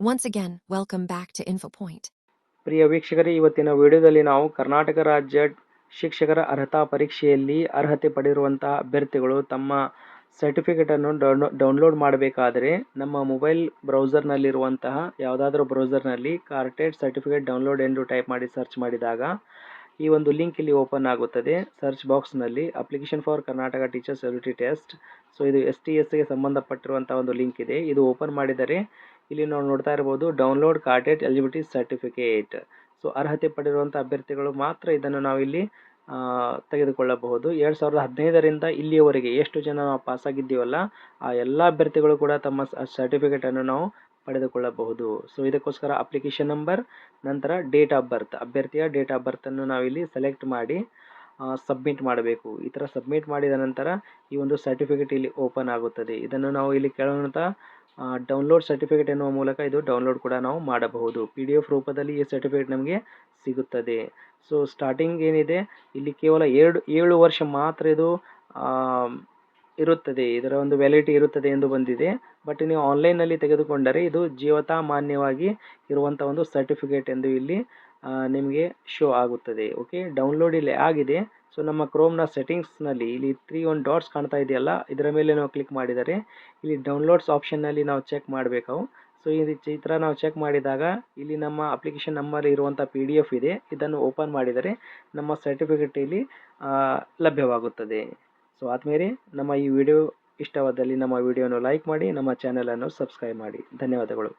Once again, welcome back to InfoPoint. ಪ್ರಿಯ ವೀಕ್ಷಕರೇ ಇವತ್ತಿನ ವಿಡಿಯೋದಲ್ಲಿ ನಾವು ಕರ್ನಾಟಕ ರಾಜ್ಯ ಶಿಕ್ಷಕರ ಅರ್ಹತಾ ಪರೀಕ್ಷೆಯಲ್ಲಿ ಅರ್ಹತೆ ಪಡೆದಿರುವಂತಹ ಅಭ್ಯರ್ಥಿಗಳು ತಮ್ಮ ಸರ್ಟಿಫಿಕೇಟನ್ನು ಡೌನ್ ಡೌನ್ಲೋಡ್ ಮಾಡಬೇಕಾದರೆ ನಮ್ಮ ಮೊಬೈಲ್ ಬ್ರೌಸರ್ನಲ್ಲಿರುವಂತಹ ಯಾವುದಾದ್ರೂ ಬ್ರೌಸರ್ನಲ್ಲಿ ಕಾರ್ಟೆಡ್ ಸರ್ಟಿಫಿಕೇಟ್ ಡೌನ್ಲೋಡ್ ಎಂದು ಟೈಪ್ ಮಾಡಿ ಸರ್ಚ್ ಮಾಡಿದಾಗ ಈ ಒಂದು ಲಿಂಕ್ ಇಲ್ಲಿ ಓಪನ್ ಆಗುತ್ತದೆ. ಸರ್ಚ್ ಬಾಕ್ಸ್ನಲ್ಲಿ application for Karnataka teachers ability test so ಇದು ಎಸ್ ಟಿ ಎಸ್ಗೆ ಸಂಬಂಧಪಟ್ಟಿರುವಂಥ ಒಂದು ಲಿಂಕ್ ಇದೆ. ಇದು ಓಪನ್ ಮಾಡಿದರೆ ಇಲ್ಲಿ ನಾವು ನೋಡ್ತಾ ಇರ್ಬೋದು download KARTET eligibility certificate so ಅರ್ಹತೆ ಪಡೆದಿರುವಂಥ ಅಭ್ಯರ್ಥಿಗಳು ಮಾತ್ರ ಇದನ್ನು ನಾವಿಲ್ಲಿ ತೆಗೆದುಕೊಳ್ಳಬಹುದು. ಎರಡು ಸಾವಿರದ ಹದಿನೈದರಿಂದ ಇಲ್ಲಿಯವರೆಗೆ ಎಷ್ಟು ಜನ ನಾವು ಪಾಸಾಗಿದ್ದೀವಲ್ಲ ಆ ಎಲ್ಲ ಅಭ್ಯರ್ಥಿಗಳು ಕೂಡ ತಮ್ಮ ಸರ್ಟಿಫಿಕೇಟನ್ನು ನಾವು ಪಡೆದುಕೊಳ್ಳಬಹುದು. ಸೊ ಇದಕ್ಕೋಸ್ಕರ ಅಪ್ಲಿಕೇಶನ್ ನಂಬರ್ ನಂತರ ಡೇಟ್ ಆಫ್ ಬರ್ತ್ ಅಭ್ಯರ್ಥಿಯ ಡೇಟ್ ಆಫ್ ಬರ್ತನ್ನು ನಾವಿಲ್ಲಿ ಸೆಲೆಕ್ಟ್ ಮಾಡಿ ಸಬ್ಮಿಟ್ ಮಾಡಬೇಕು. ಈ ಥರ ಸಬ್ಮಿಟ್ ಮಾಡಿದ ನಂತರ ಈ ಒಂದು ಸರ್ಟಿಫಿಕೇಟ್ ಇಲ್ಲಿ ಓಪನ್ ಆಗುತ್ತದೆ. ಇದನ್ನು ನಾವು ಇಲ್ಲಿ ಕೇಳೋಣ ಡೌನ್ಲೋಡ್ ಸರ್ಟಿಫಿಕೇಟ್ ಎನ್ನುವ ಮೂಲಕ ಇದು ಡೌನ್ಲೋಡ್ ಕೂಡ ನಾವು ಮಾಡಬಹುದು. ಪಿ ಡಿ ಎಫ್ ರೂಪದಲ್ಲಿ ಈ ಸರ್ಟಿಫಿಕೇಟ್ ನಮಗೆ ಸಿಗುತ್ತದೆ. ಸೊ ಸ್ಟಾರ್ಟಿಂಗ್ ಏನಿದೆ? ಇಲ್ಲಿ ಕೇವಲ ಎರಡು, ಏಳು ವರ್ಷ ಮಾತ್ರ ಇದು ಇರುತ್ತದೆ. ಇದರ ಒಂದು ವ್ಯಾಲಿಡಿಟಿ ಇರುತ್ತದೆ ಎಂದು ಬಂದಿದೆ. ಬಟ್ ನೀವು ಆನ್ಲೈನಲ್ಲಿ ತೆಗೆದುಕೊಂಡರೆ ಇದು ಜೀವತಾ ಮಾನ್ಯವಾಗಿ ಇರುವಂಥ ಒಂದು ಸರ್ಟಿಫಿಕೇಟ್ ಎಂದು ಇಲ್ಲಿ ನಿಮಗೆ ಶೋ ಆಗುತ್ತದೆ. ಓಕೆ ಡೌನ್ಲೋಡ್ ಇಲ್ಲಿ ಆಗಿದೆ. ಸೊ ನಮ್ಮ ಕ್ರೋಮ್ನ ಸೆಟ್ಟಿಂಗ್ಸ್ನಲ್ಲಿ ಇಲ್ಲಿ ತ್ರೀ ಒನ್ ಡಾಟ್ಸ್ ಕಾಣ್ತಾ ಇದೆಯಲ್ಲ? ಇದರ ಮೇಲೆ ನಾವು ಕ್ಲಿಕ್ ಮಾಡಿದರೆ ಇಲ್ಲಿ ಡೌನ್ಲೋಡ್ಸ್ ಆಪ್ಷನ್ನಲ್ಲಿ ನಾವು ಚೆಕ್ ಮಾಡಬೇಕು ಸೊ ಈ ಚಿತ್ರ ನಾವು ಚೆಕ್ ಮಾಡಿದಾಗ ಇಲ್ಲಿ ನಮ್ಮ ಅಪ್ಲಿಕೇಶನ್ ನಂಬರ್ ಇರುವಂಥ ಪಿ ಇದೆ. ಇದನ್ನು ಓಪನ್ ಮಾಡಿದರೆ ನಮ್ಮ ಸರ್ಟಿಫಿಕೇಟ್ ಇಲ್ಲಿ ಲಭ್ಯವಾಗುತ್ತದೆ. ಸೊ ಆದ್ಮೇಲೆ ನಮ್ಮ ಈ ವಿಡಿಯೋ ಇಷ್ಟವಾದಲ್ಲಿ ನಮ್ಮ ವಿಡಿಯೋನ ಲೈಕ್ ಮಾಡಿ, ನಮ್ಮ ಚಾನಲನ್ನು ಸಬ್ಸ್ಕ್ರೈಬ್ ಮಾಡಿ. ಧನ್ಯವಾದಗಳು.